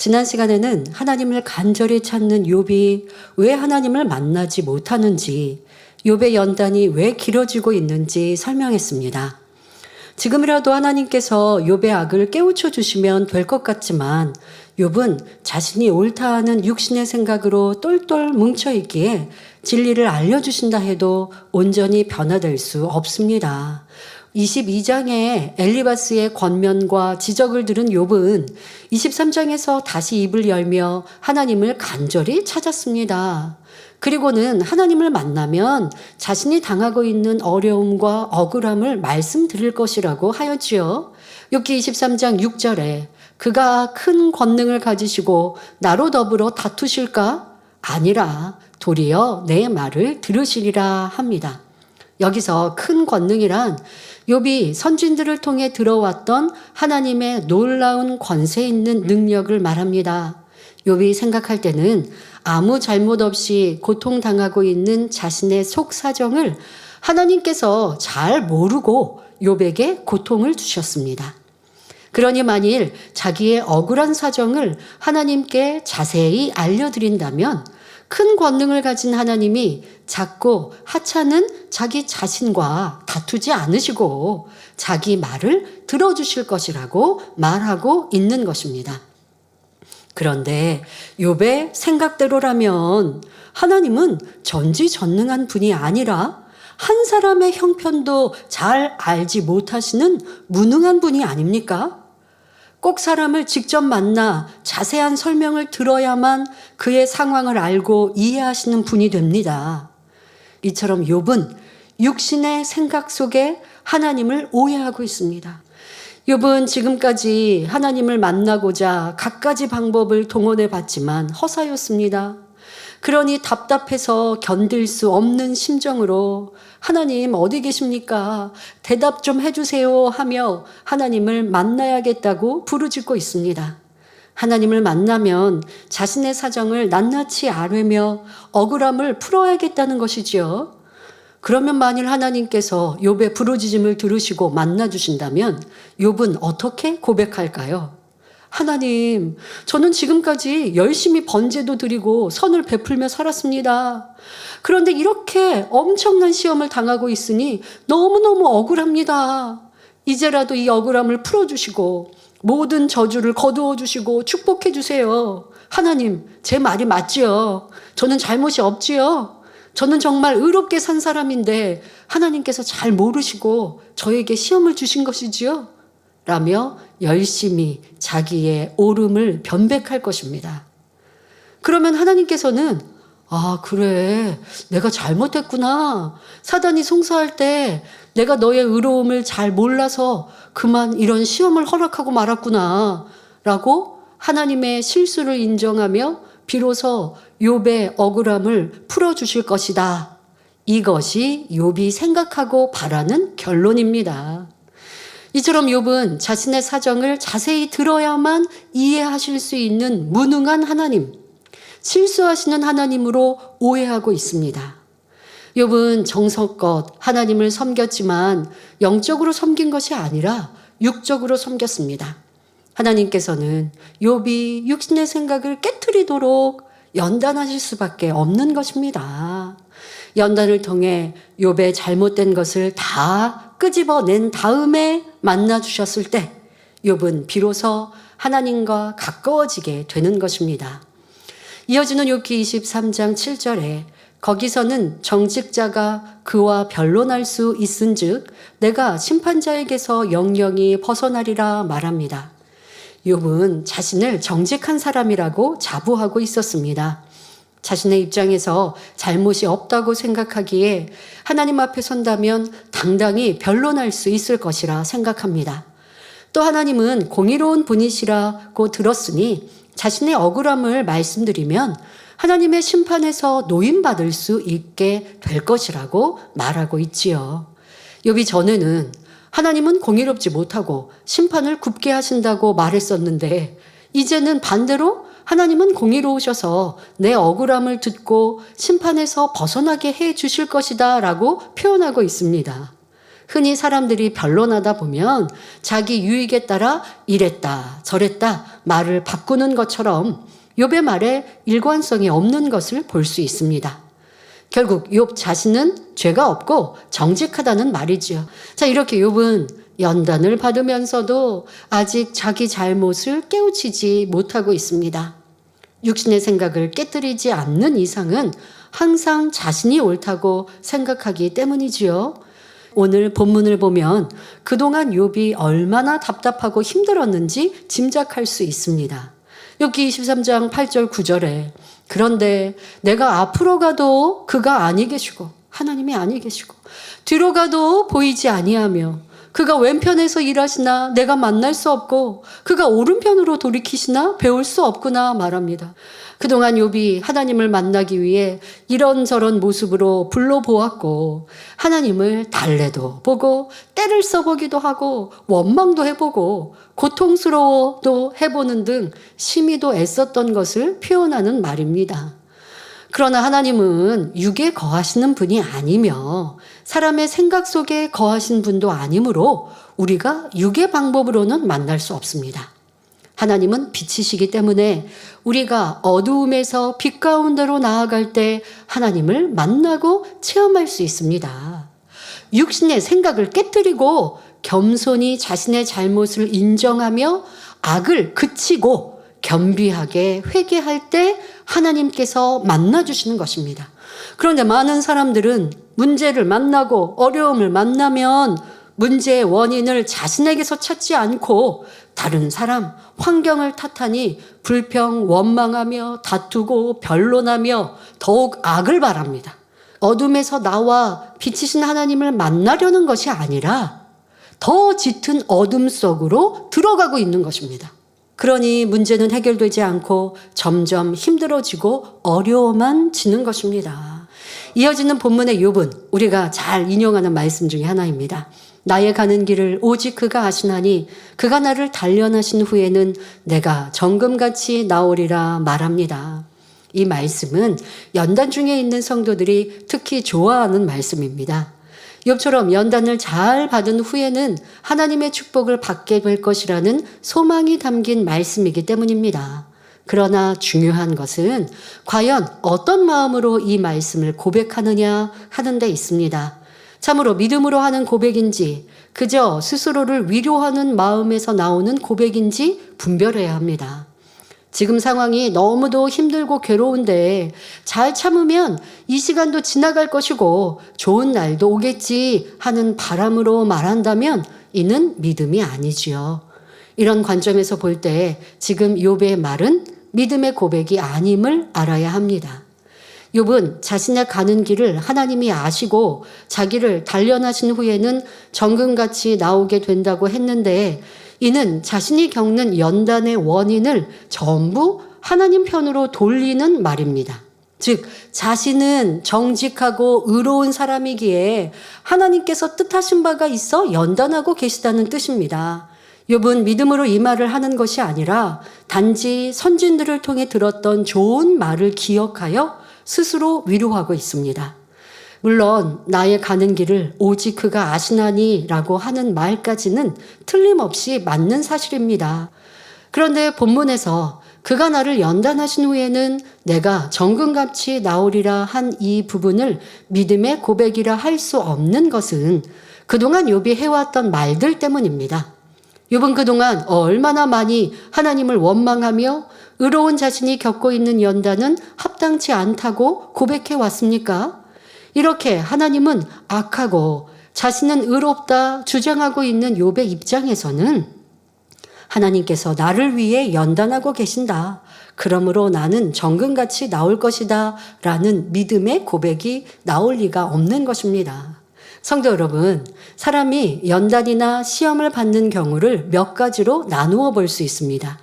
지난 시간에는 하나님을 간절히 찾는 욥이 왜 하나님을 만나지 못하는지, 욥의 연단이 왜 길어지고 있는지 설명했습니다. 지금이라도 하나님께서 욥의 악을 깨우쳐 주시면 될 것 같지만 욥은 자신이 옳다 하는 육신의 생각으로 똘똘 뭉쳐 있기에 진리를 알려 주신다 해도 온전히 변화될 수 없습니다. 22장에 엘리바스의 권면과 지적을 들은 욥은 23장에서 다시 입을 열며 하나님을 간절히 찾았습니다. 그리고는 하나님을 만나면 자신이 당하고 있는 어려움과 억울함을 말씀드릴 것이라고 하였지요. 욥기 23장 6절에 그가 큰 권능을 가지시고 나로 더불어 다투실까? 아니라 도리어 내 말을 들으시리라 합니다. 여기서 큰 권능이란 욥이 선진들을 통해 들어왔던 하나님의 놀라운 권세 있는 능력을 말합니다. 욥이 생각할 때는 아무 잘못 없이 고통당하고 있는 자신의 속 사정을 하나님께서 잘 모르고 욥에게 고통을 주셨습니다. 그러니 만일 자기의 억울한 사정을 하나님께 자세히 알려드린다면 큰 권능을 가진 하나님이 작고 하찮은 자기 자신과 다투지 않으시고 자기 말을 들어주실 것이라고 말하고 있는 것입니다. 그런데 욥의 생각대로라면 하나님은 전지전능한 분이 아니라 한 사람의 형편도 잘 알지 못하시는 무능한 분이 아닙니까? 꼭 사람을 직접 만나 자세한 설명을 들어야만 그의 상황을 알고 이해하시는 분이 됩니다. 이처럼 욥은 육신의 생각 속에 하나님을 오해하고 있습니다. 욥은 지금까지 하나님을 만나고자 갖가지 방법을 동원해 봤지만 허사였습니다. 그러니 답답해서 견딜 수 없는 심정으로 하나님 어디 계십니까? 대답 좀 해주세요 하며 하나님을 만나야겠다고 부르짖고 있습니다. 하나님을 만나면 자신의 사정을 낱낱이 아뢰며 억울함을 풀어야겠다는 것이지요. 그러면 만일 하나님께서 욥의 부르짖음을 들으시고 만나 주신다면 욥은 어떻게 고백할까요? 하나님, 저는 지금까지 열심히 번제도 드리고 선을 베풀며 살았습니다. 그런데 이렇게 엄청난 시험을 당하고 있으니 너무너무 억울합니다. 이제라도 이 억울함을 풀어주시고 모든 저주를 거두어 주시고 축복해 주세요. 하나님, 제 말이 맞지요? 저는 잘못이 없지요? 저는 정말 의롭게 산 사람인데 하나님께서 잘 모르시고 저에게 시험을 주신 것이지요? 라며 열심히 자기의 옳음을 변백할 것입니다. 그러면 하나님께서는 아, 그래. 내가 잘못했구나. 사단이 송사할 때 내가 너의 의로움을 잘 몰라서 그만 이런 시험을 허락하고 말았구나. 라고 하나님의 실수를 인정하며 비로소 욥의 억울함을 풀어 주실 것이다. 이것이 욥이 생각하고 바라는 결론입니다. 이처럼 욥은 자신의 사정을 자세히 들어야만 이해하실 수 있는 무능한 하나님, 실수하시는 하나님으로 오해하고 있습니다. 욥은 정성껏 하나님을 섬겼지만 영적으로 섬긴 것이 아니라 육적으로 섬겼습니다. 하나님께서는 욥이 육신의 생각을 깨뜨리도록 연단하실 수밖에 없는 것입니다. 연단을 통해 욥의 잘못된 것을 다 끄집어낸 다음에 만나 주셨을 때 욥은 비로소 하나님과 가까워지게 되는 것입니다. 이어지는 욥기 23장 7절에 거기서는 정직자가 그와 변론할 수 있은즉 내가 심판자에게서 영영이 벗어나리라 말합니다. 욥은 자신을 정직한 사람이라고 자부하고 있었습니다. 자신의 입장에서 잘못이 없다고 생각하기에 하나님 앞에 선다면 당당히 변론할 수 있을 것이라 생각합니다. 또 하나님은 공의로운 분이시라고 들었으니 자신의 억울함을 말씀드리면 하나님의 심판에서 노임받을 수 있게 될 것이라고 말하고 있지요. 욥이 전에는 하나님은 공의롭지 못하고 심판을 굽게 하신다고 말했었는데 이제는 반대로 하나님은 공의로우셔서 내 억울함을 듣고 심판에서 벗어나게 해 주실 것이다 라고 표현하고 있습니다. 흔히 사람들이 변론하다 보면 자기 유익에 따라 이랬다 저랬다 말을 바꾸는 것처럼 욥의 말에 일관성이 없는 것을 볼 수 있습니다. 결국 욥 자신은 죄가 없고 정직하다는 말이지요. 자, 이렇게 욥은 연단을 받으면서도 아직 자기 잘못을 깨우치지 못하고 있습니다. 육신의 생각을 깨뜨리지 않는 이상은 항상 자신이 옳다고 생각하기 때문이지요. 오늘 본문을 보면 그동안 욥이 얼마나 답답하고 힘들었는지 짐작할 수 있습니다. 여기 23장 8절 9절에 그런데 내가 앞으로 가도 그가 아니 계시고 하나님이 아니 계시고 뒤로 가도 보이지 아니하며 그가 왼편에서 일하시나 내가 만날 수 없고 그가 오른편으로 돌이키시나 배울 수 없구나 말합니다. 그동안 욥이 하나님을 만나기 위해 이런저런 모습으로 불러보았고 하나님을 달래도 보고 때를 써보기도 하고 원망도 해보고 고통스러워도 해보는 등 심히도 애썼던 것을 표현하는 말입니다. 그러나 하나님은 육에 거하시는 분이 아니며 사람의 생각 속에 거하신 분도 아니므로 우리가 육의 방법으로는 만날 수 없습니다. 하나님은 빛이시기 때문에 우리가 어두움에서 빛 가운데로 나아갈 때 하나님을 만나고 체험할 수 있습니다. 육신의 생각을 깨뜨리고 겸손히 자신의 잘못을 인정하며 악을 그치고 겸비하게 회개할 때 하나님께서 만나주시는 것입니다. 그런데 많은 사람들은 문제를 만나고 어려움을 만나면 문제의 원인을 자신에게서 찾지 않고 다른 사람, 환경을 탓하니 불평, 원망하며 다투고 변론하며 더욱 악을 바랍니다. 어둠에서 나와 빛이신 하나님을 만나려는 것이 아니라 더 짙은 어둠 속으로 들어가고 있는 것입니다. 그러니 문제는 해결되지 않고 점점 힘들어지고 어려워만 지는 것입니다. 이어지는 본문의 욥은 우리가 잘 인용하는 말씀 중에 하나입니다. 나의 가는 길을 오직 그가 아시나니 그가 나를 단련하신 후에는 내가 정금같이 나오리라 말합니다. 이 말씀은 연단 중에 있는 성도들이 특히 좋아하는 말씀입니다. 욥처럼 연단을 잘 받은 후에는 하나님의 축복을 받게 될 것이라는 소망이 담긴 말씀이기 때문입니다. 그러나 중요한 것은 과연 어떤 마음으로 이 말씀을 고백하느냐 하는 데 있습니다. 참으로 믿음으로 하는 고백인지 그저 스스로를 위로하는 마음에서 나오는 고백인지 분별해야 합니다. 지금 상황이 너무도 힘들고 괴로운데 잘 참으면 이 시간도 지나갈 것이고 좋은 날도 오겠지 하는 바람으로 말한다면 이는 믿음이 아니지요. 이런 관점에서 볼 때 지금 욥의 말은 믿음의 고백이 아님을 알아야 합니다. 욥은 자신의 가는 길을 하나님이 아시고 자기를 단련하신 후에는 정금같이 나오게 된다고 했는데 이는 자신이 겪는 연단의 원인을 전부 하나님 편으로 돌리는 말입니다. 즉, 자신은 정직하고 의로운 사람이기에 하나님께서 뜻하신 바가 있어 연단하고 계시다는 뜻입니다. 욥은 믿음으로 이 말을 하는 것이 아니라 단지 선진들을 통해 들었던 좋은 말을 기억하여 스스로 위로하고 있습니다. 물론 나의 가는 길을 오직 그가 아시나니 라고 하는 말까지는 틀림없이 맞는 사실입니다. 그런데 본문에서 그가 나를 연단하신 후에는 내가 정금같이 나오리라 한 이 부분을 믿음의 고백이라 할 수 없는 것은 그동안 욥이 해왔던 말들 때문입니다. 욥은 그동안 얼마나 많이 하나님을 원망하며 의로운 자신이 겪고 있는 연단은 합당치 않다고 고백해 왔습니까? 이렇게 하나님은 악하고 자신은 의롭다 주장하고 있는 욥의 입장에서는 하나님께서 나를 위해 연단하고 계신다. 그러므로 나는 정금같이 나올 것이다. 라는 믿음의 고백이 나올 리가 없는 것입니다. 성도 여러분, 사람이 연단이나 시험을 받는 경우를 몇 가지로 나누어 볼 수 있습니다.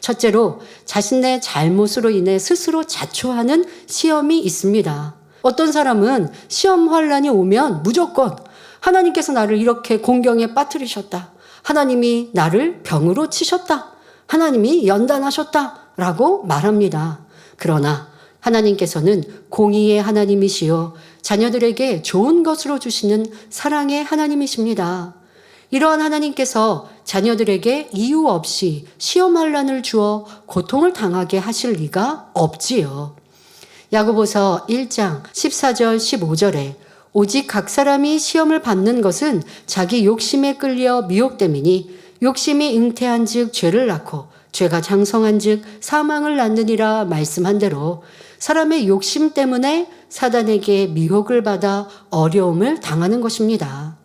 첫째로 자신의 잘못으로 인해 스스로 자초하는 시험이 있습니다. 어떤 사람은 시험 환란이 오면 무조건 하나님께서 나를 이렇게 공경에 빠뜨리셨다. 하나님이 나를 병으로 치셨다. 하나님이 연단하셨다. 라고 말합니다. 그러나 하나님께서는 공의의 하나님이시요 자녀들에게 좋은 것으로 주시는 사랑의 하나님이십니다. 이러한 하나님께서 자녀들에게 이유 없이 시험 환란을 주어 고통을 당하게 하실 리가 없지요. 야고보서 1장 14절 15절에 오직 각 사람이 시험을 받는 것은 자기 욕심에 끌려 미혹됨이니 욕심이 잉태한 즉 죄를 낳고 죄가 장성한 즉 사망을 낳느니라 말씀한 대로 사람의 욕심 때문에 사단에게 미혹을 받아 어려움을 당하는 것입니다.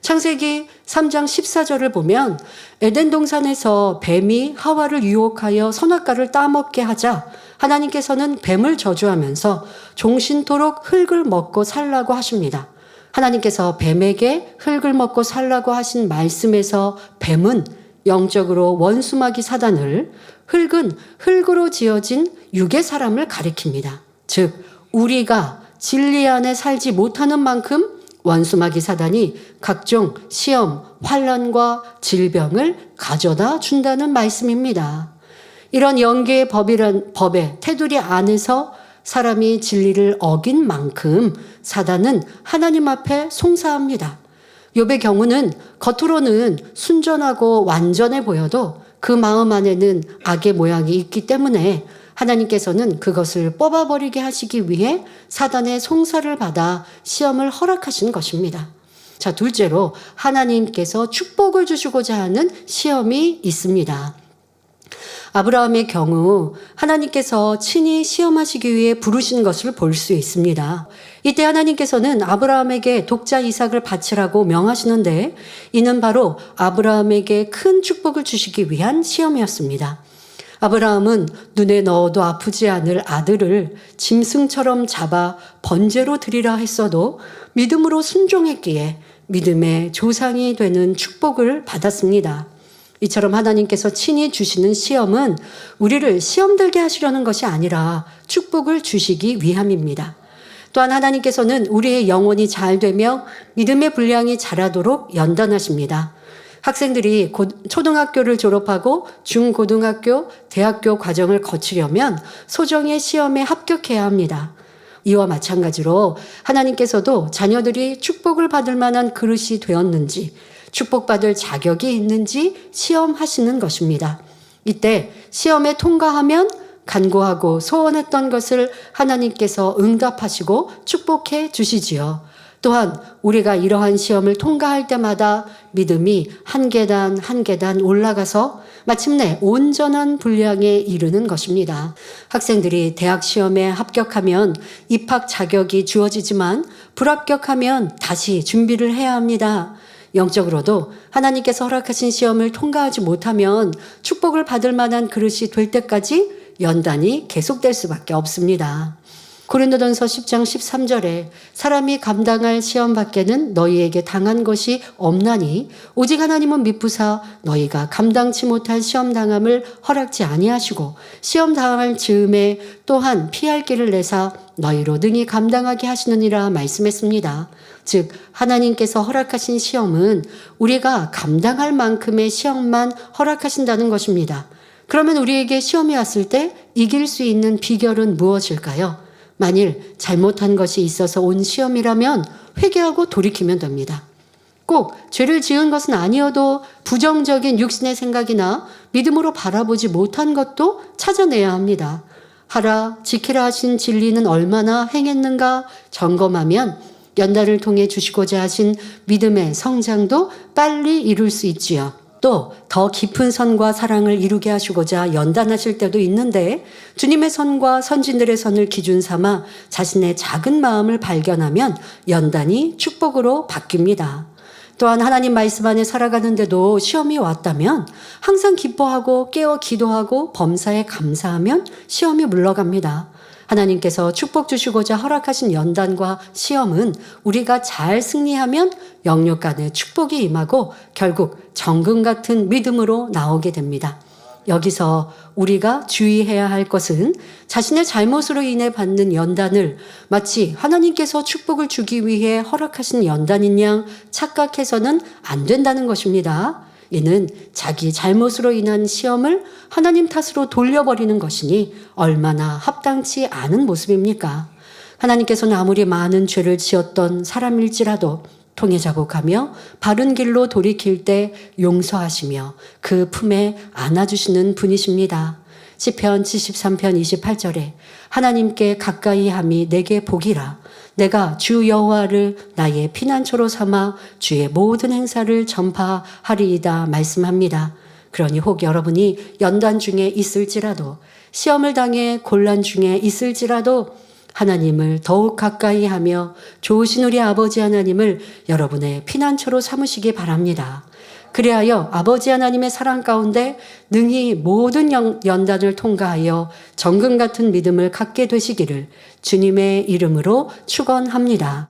창세기 3장 14절을 보면 에덴 동산에서 뱀이 하와를 유혹하여 선악과를 따먹게 하자 하나님께서는 뱀을 저주하면서 종신토록 흙을 먹고 살라고 하십니다. 하나님께서 뱀에게 흙을 먹고 살라고 하신 말씀에서 뱀은 영적으로 원수마귀 사단을 흙은 흙으로 지어진 육의 사람을 가리킵니다. 즉 우리가 진리 안에 살지 못하는 만큼 원수마귀 사단이 각종 시험, 환란과 질병을 가져다 준다는 말씀입니다. 이런 영계의 법이란 법의 테두리 안에서 사람이 진리를 어긴 만큼 사단은 하나님 앞에 송사합니다. 욥의 경우는 겉으로는 순전하고 완전해 보여도 그 마음 안에는 악의 모양이 있기 때문에 하나님께서는 그것을 뽑아버리게 하시기 위해 사단의 송사를 받아 시험을 허락하신 것입니다. 자, 둘째로 하나님께서 축복을 주시고자 하는 시험이 있습니다. 아브라함의 경우 하나님께서 친히 시험하시기 위해 부르신 것을 볼 수 있습니다. 이때 하나님께서는 아브라함에게 독자 이삭을 바치라고 명하시는데 이는 바로 아브라함에게 큰 축복을 주시기 위한 시험이었습니다. 아브라함은 눈에 넣어도 아프지 않을 아들을 짐승처럼 잡아 번제로 드리라 했어도 믿음으로 순종했기에 믿음의 조상이 되는 축복을 받았습니다. 이처럼 하나님께서 친히 주시는 시험은 우리를 시험 들게 하시려는 것이 아니라 축복을 주시기 위함입니다. 또한 하나님께서는 우리의 영혼이 잘 되며 믿음의 분량이 자라도록 연단하십니다. 학생들이 고, 초등학교를 졸업하고 중고등학교, 대학교 과정을 거치려면 소정의 시험에 합격해야 합니다. 이와 마찬가지로 하나님께서도 자녀들이 축복을 받을 만한 그릇이 되었는지 축복받을 자격이 있는지 시험하시는 것입니다. 이때 시험에 통과하면 간구하고 소원했던 것을 하나님께서 응답하시고 축복해 주시지요. 또한 우리가 이러한 시험을 통과할 때마다 믿음이 한 계단 한 계단 올라가서 마침내 온전한 분량에 이르는 것입니다. 학생들이 대학 시험에 합격하면 입학 자격이 주어지지만 불합격하면 다시 준비를 해야 합니다. 영적으로도 하나님께서 허락하신 시험을 통과하지 못하면 축복을 받을 만한 그릇이 될 때까지 연단이 계속될 수밖에 없습니다. 고린도전서 10장 13절에 사람이 감당할 시험 밖에는 너희에게 당한 것이 없나니 오직 하나님은 미쁘사 너희가 감당치 못할 시험 당함을 허락지 아니하시고 시험 당할 즈음에 또한 피할 길을 내사 너희로 능히 감당하게 하시느니라 말씀했습니다. 즉 하나님께서 허락하신 시험은 우리가 감당할 만큼의 시험만 허락하신다는 것입니다. 그러면 우리에게 시험이 왔을 때 이길 수 있는 비결은 무엇일까요? 만일 잘못한 것이 있어서 온 시험이라면 회개하고 돌이키면 됩니다. 꼭 죄를 지은 것은 아니어도 부정적인 육신의 생각이나 믿음으로 바라보지 못한 것도 찾아내야 합니다. 하라, 지키라 하신 진리는 얼마나 행했는가 점검하면 연단을 통해 주시고자 하신 믿음의 성장도 빨리 이룰 수 있지요. 또 더 깊은 선과 사랑을 이루게 하시고자 연단하실 때도 있는데 주님의 선과 선진들의 선을 기준 삼아 자신의 작은 마음을 발견하면 연단이 축복으로 바뀝니다. 또한 하나님 말씀 안에 살아가는데도 시험이 왔다면 항상 기뻐하고 깨어 기도하고 범사에 감사하면 시험이 물러갑니다. 하나님께서 축복 주시고자 허락하신 연단과 시험은 우리가 잘 승리하면 영육 간의 축복이 임하고 결국 정금 같은 믿음으로 나오게 됩니다. 여기서 우리가 주의해야 할 것은 자신의 잘못으로 인해 받는 연단을 마치 하나님께서 축복을 주기 위해 허락하신 연단인 양 착각해서는 안 된다는 것입니다. 이는 자기 잘못으로 인한 시험을 하나님 탓으로 돌려버리는 것이니 얼마나 합당치 않은 모습입니까? 하나님께서는 아무리 많은 죄를 지었던 사람일지라도 통해 자복하며 바른 길로 돌이킬 때 용서하시며 그 품에 안아주시는 분이십니다. 시편 73편 28절에 하나님께 가까이 함이 내게 복이라 내가 주 여호와를 나의 피난처로 삼아 주의 모든 행사를 전파하리이다 말씀합니다. 그러니 혹 여러분이 연단 중에 있을지라도 시험을 당해 곤란 중에 있을지라도 하나님을 더욱 가까이 하며 좋으신 우리 아버지 하나님을 여러분의 피난처로 삼으시기 바랍니다. 그리하여 아버지 하나님의 사랑 가운데 능히 모든 연- 연단을 통과하여 정금 같은 믿음을 갖게 되시기를 주님의 이름으로 축원합니다.